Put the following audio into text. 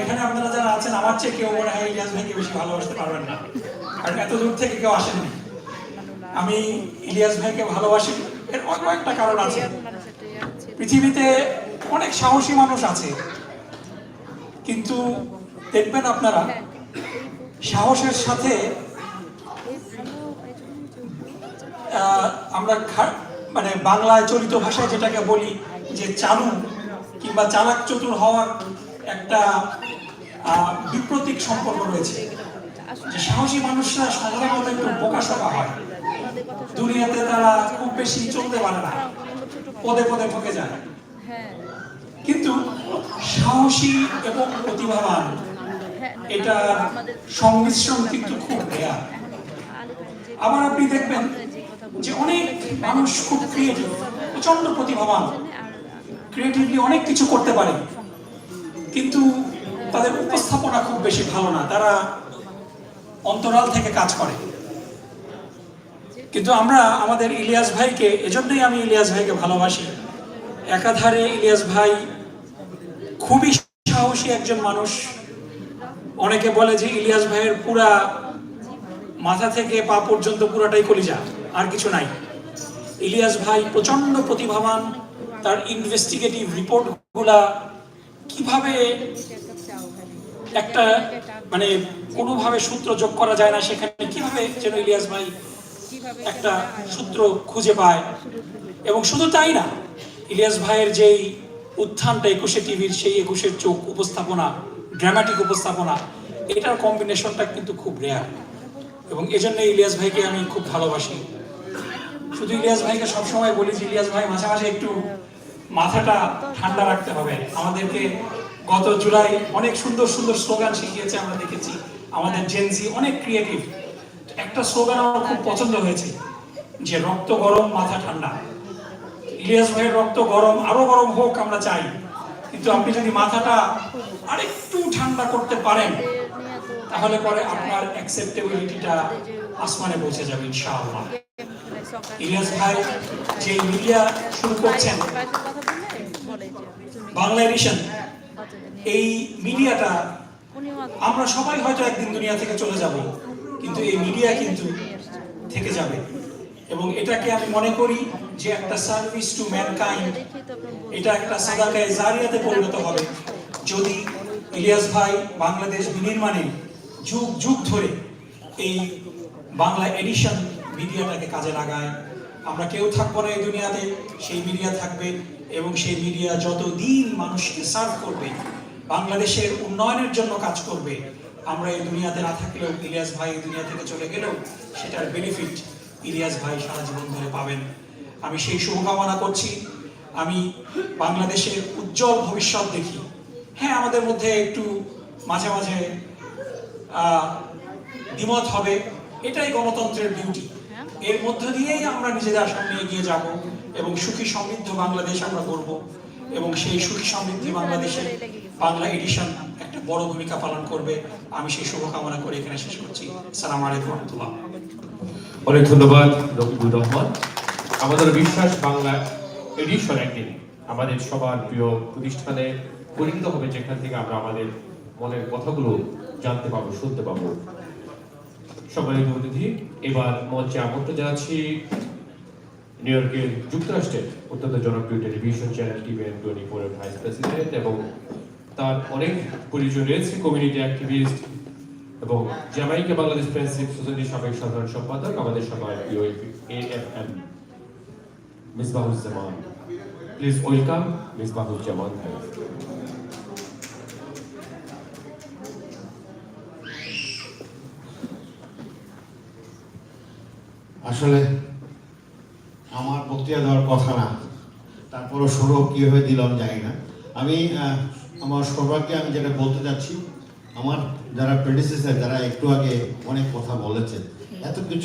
এখানে আপনারা যারা আছেন, আমার চেয়ে কেউ মনে হয় ইলিয়াস ভাইকে বেশি ভালোবাসতে পারবেন না। কারণ এত দূর থেকে কেউ আসেননি। আমি ইলিয়াস ভাইকে ভালোবাসি। এর কয়েকটা কারণ আছে। পৃথিবীতে অনেক সাহসী মানুষ আছে। কিন্তু দেখবেন আপনারা, সাহসের সাথে আমরা মানে বাংলায় চলিত ভাষায় যেটাকে বলি যে চালু কিংবা চালাক চতুর হওয়ার একটা বিপ্রতীক সম্পর্ক রয়েছে। যে সাহসী মানুষরা সাধারণত একটু বোকাশোকা হয়। দুনিয়াতে তারা খুব বেশি চলতে পারে না। পদে পদে ঠকে যায়। কিন্তু সাহসী এবং প্রতিভাবান এটা সংমিশ্রণ কিন্তু খুব রেয়ার। আবার আপনি দেখবেন যে অনেক মানুষ খুব ক্রিয়েটিভ প্রচণ্ড প্রতিভাবান। ক্রিয়েটিভলি অনেক কিছু করতে পারে। কিন্তু তাদের উপস্থাপনা খুব বেশি ভালো না। তারা অন্তরাল থেকে কাজ করে। কিন্তু আমরা আমাদের ইলিয়াস ভাইকে, এজন্যই আমি ইলিয়াস ভাইকে ভালোবাসি। একাধারে ইলিয়াস ভাই খুবই সাহসী একজন মানুষ। অনেকে বলে যে ইলিয়াস ভাইয়ের পুরা মাথা থেকে পা পর্যন্ত পুরাটাই কলিজা, আর কিছু নাই। ইলিয়াস ভাই প্রচণ্ড প্রতিভাবান, তার ইনভেস্টিগেটিভ রিপোর্টগুলা কীভাবে একটা মানে কোনোভাবে সূত্র যোগ করা যায় না সেখানে, কীভাবে যেন ইলিয়াস ভাই একটা সূত্র খুঁজে পায়। এবং শুধু তাই না, ইলিয়াস ভাইয়ের যেই উত্থানটা একুশে টিভির সেই একুশের চোখ উপস্থাপনা ড্রামাটিক উপস্থাপনা, এটার কম্বিনেশনটা কিন্তু খুব রেয়ার এবং এজন্য ইলিয়াস ভাইকে আমি খুব ভালোবাসি। শুধু ইলিয়াস ভাইকে সবসময় বলি যে, ইলিয়াস ভাই মাঝে মাঝে একটু মাথাটা ঠান্ডা রাখতে হবে। আমাদেরকে গত জুলাই অনেক সুন্দর সুন্দর স্লোগান শিখিয়েছে, আমরা দেখেছি। আমাদের জেনজি অনেক ক্রিয়েটিভ একটা স্লোগান আমার খুব পছন্দ হয়েছে, যে রক্ত গরম, মাথা ঠান্ডা। ইলিয়াস ভাইয়ের রক্ত গরম, আরও গরম হোক আমরা চাই। কিন্তু আপনি যদি মাথাটা আরেকটু ঠান্ডা করতে পারেন, তাহলে পরে আপনার অ্যাকসেপ্টেবিলিটিটা আসমানে পৌঁছে যাবে, ইনশাআল্লাহ। ইলিয়াস ভাই যে মিডিয়া শুরু করছেন বাংলা এডিশন এই মিডিয়াটা আমরা সবাই হয়তো একদিন দুনিয়া থেকে চলে যাব কিন্তু এই মিডিয়া কিন্তু থেকে যাবে। এবং এটাকে আমি মনে করি যে একটা সার্ভিস টু ম্যানকাইন্ড এটা একটা সাদাকায় জারিয়াতে পরিণত হবে। যদি ইলিয়াস ভাই বাংলাদেশ বিনির্মাণে যুগ যুগ ধরে এই বাংলা এডিশন মিডিয়াটাকে কাজে লাগায়। আমরা কেউ থাকব না এই দুনিয়াতে, সেই মিডিয়া থাকবে এবং সেই মিডিয়া যতদিন মানুষকে সার্ভ করবে, বাংলাদেশের উন্নয়নের জন্য কাজ করবে, আমরা এই দুনিয়াতে না থাকলেও, ইলিয়াস ভাই এই দুনিয়া থেকে চলে গেলেও সেটার বেনিফিট ইলিয়াস ভাই সারা জীবন ধরে পাবেন। আমি সেই শুভকামনা করছি। আমি বাংলাদেশের উজ্জ্বল ভবিষ্যৎ দেখি। হ্যাঁ আমাদের মধ্যে একটু মাঝে মাঝে দ্বিমত হবে। এটাই গণতন্ত্রের ডিউটি এর মধ্য দিয়েই আমরা নিজেদের সামনে এগিয়ে যাব এবং সুখী সমৃদ্ধ বাংলাদেশ আমরা করব এবং সেই সুখী সমৃদ্ধি বাংলাদেশে বাংলা এডিশন একটা বড় ভূমিকা পালন করবে। আমি সেই শুভকামনা করে এখানে শেষ করছি। সালাম আলাইকুম রহমতুল্লাহ। অনেক ধন্যবাদ, রকিবুর রহমান। আমাদের বিশ্বাস বাংলা এডিশন একদিন আমাদের সবার প্রিয় প্রতিষ্ঠানে পরিণত হবে, যেখান থেকে আমরা আমাদের মনের কথাগুলো জানতে পাবো, শুনতে পাবো। সম্মানিত অতিথি, এবার মঞ্চে আমন্ত্রণ জানাচ্ছি নিউ ইয়র্কের যুক্তরাষ্ট্রের অত্যন্ত জনপ্রিয় টেলিভিশন চ্যানেল টিভিএন টোয়েন্টি ফোরের ভাইস প্রেসিডেন্ট এবং তার অনেক পরিচয় রয়েছে, কমিউনিটি অ্যাক্টিভিস্ট এবং জামাইকা বাংলাদেশ ফ্রেন্ডশিপ সোসাইটির সাবেক সাধারণ সম্পাদক, আমাদের সবাই প্রিয় A F M Misbahuzzaman please welcome Misbahuzzaman আসলে আমার বক্তৃতা দেওয়ার কথা না। তারপরও সৌরভ কীভাবে দিলাম জানি না। আমি আমার সৌভাগ্যে আমি যেটা বলতে চাচ্ছি, আমার যারা প্রেডিসেসার যারা একটু আগে অনেক কথা বলেছেন, এত কিছু